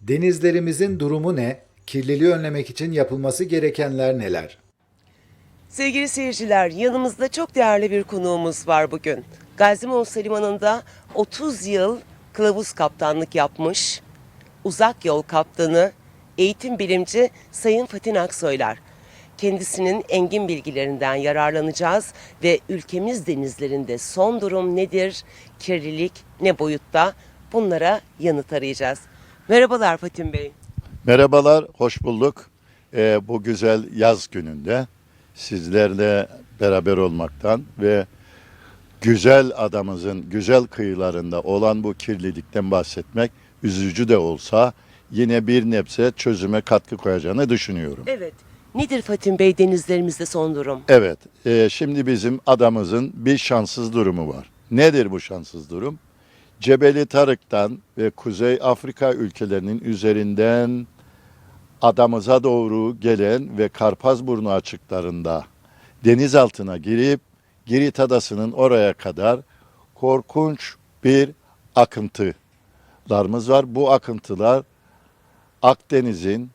Denizlerimizin durumu ne? Kirliliği önlemek için yapılması gerekenler neler? Sevgili seyirciler, yanımızda çok değerli bir konuğumuz var bugün. Gazi Limanı'nda 30 yıl kılavuz kaptanlık yapmış, uzak yol kaptanı, eğitim bilimci Sayın Fatin Aksoylar. Kendisinin engin bilgilerinden yararlanacağız ve ülkemiz denizlerinde son durum nedir, kirlilik ne boyutta bunlara yanıt arayacağız. Merhabalar Fatin Bey. Merhabalar, hoş bulduk. Ee, bu güzel yaz gününde sizlerle beraber olmaktan ve güzel adamızın güzel kıyılarında olan bu kirlilikten bahsetmek üzücü de olsa yine bir nebze çözüme katkı koyacağını düşünüyorum. Evet, nedir Fatin Bey denizlerimizde son durum? Evet, e, şimdi bizim adamızın bir şanssız durumu var. Nedir bu şanssız durum? Cebeli Tarık'tan ve Kuzey Afrika ülkelerinin üzerinden adamıza doğru gelen ve Karpazburnu açıklarında deniz altına girip Girit Adası'nın oraya kadar korkunç bir akıntılarımız var. Bu akıntılar Akdeniz'in,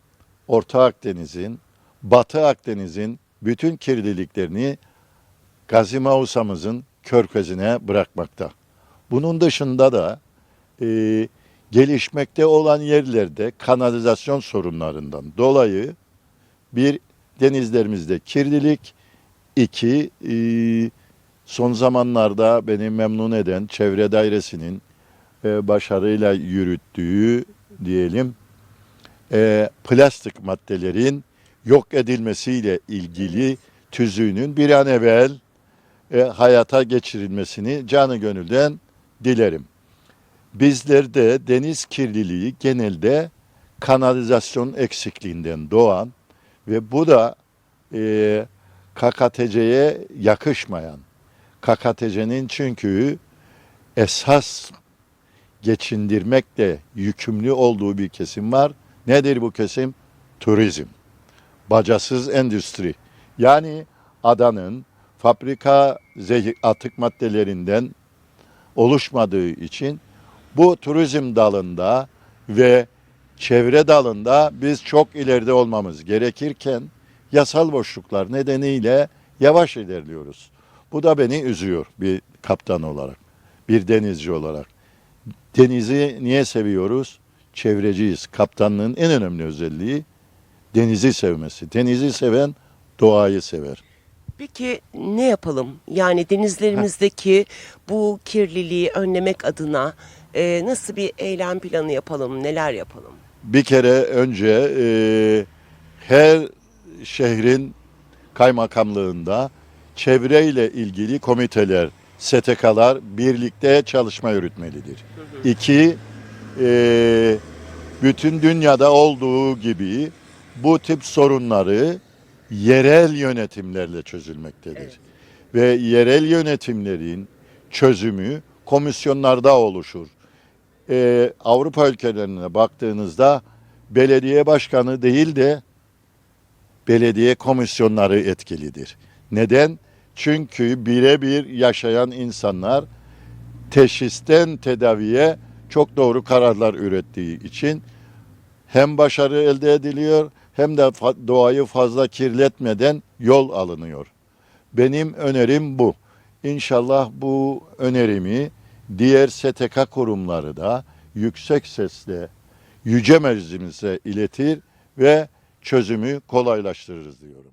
Orta Akdeniz'in, Batı Akdeniz'in bütün kirliliklerini Gazi Mausamızın körfezine bırakmakta. Bunun dışında da e, gelişmekte olan yerlerde kanalizasyon sorunlarından dolayı bir denizlerimizde kirlilik, iki e, son zamanlarda beni memnun eden çevre dairesinin e, başarıyla yürüttüğü diyelim e, plastik maddelerin yok edilmesiyle ilgili tüzüğünün bir an evvel e, hayata geçirilmesini canı gönülden dilerim. Bizlerde deniz kirliliği genelde kanalizasyon eksikliğinden doğan ve bu da e, KKTC'ye yakışmayan. KKTC'nin çünkü esas geçindirmekle yükümlü olduğu bir kesim var. Nedir bu kesim? Turizm. Bacasız endüstri. Yani adanın fabrika atık maddelerinden oluşmadığı için bu turizm dalında ve çevre dalında biz çok ileride olmamız gerekirken yasal boşluklar nedeniyle yavaş ilerliyoruz. Bu da beni üzüyor bir kaptan olarak, bir denizci olarak. Denizi niye seviyoruz? Çevreciyiz. Kaptanlığın en önemli özelliği denizi sevmesi. Denizi seven doğayı sever. Peki ne yapalım? Yani denizlerimizdeki bu kirliliği önlemek adına e, nasıl bir eylem planı yapalım, neler yapalım? Bir kere önce e, her şehrin kaymakamlığında çevreyle ilgili komiteler, STK'lar birlikte çalışma yürütmelidir. İki, e, bütün dünyada olduğu gibi bu tip sorunları yerel yönetimlerle çözülmektedir. Evet. Ve yerel yönetimlerin çözümü komisyonlarda oluşur. Ee, Avrupa ülkelerine baktığınızda belediye başkanı değil de belediye komisyonları etkilidir. Neden? Çünkü birebir yaşayan insanlar teşhisten tedaviye çok doğru kararlar ürettiği için hem başarı elde ediliyor hem de doğayı fazla kirletmeden yol alınıyor. Benim önerim bu. İnşallah bu önerimi diğer STK kurumları da yüksek sesle yüce meclisimize iletir ve çözümü kolaylaştırırız diyorum.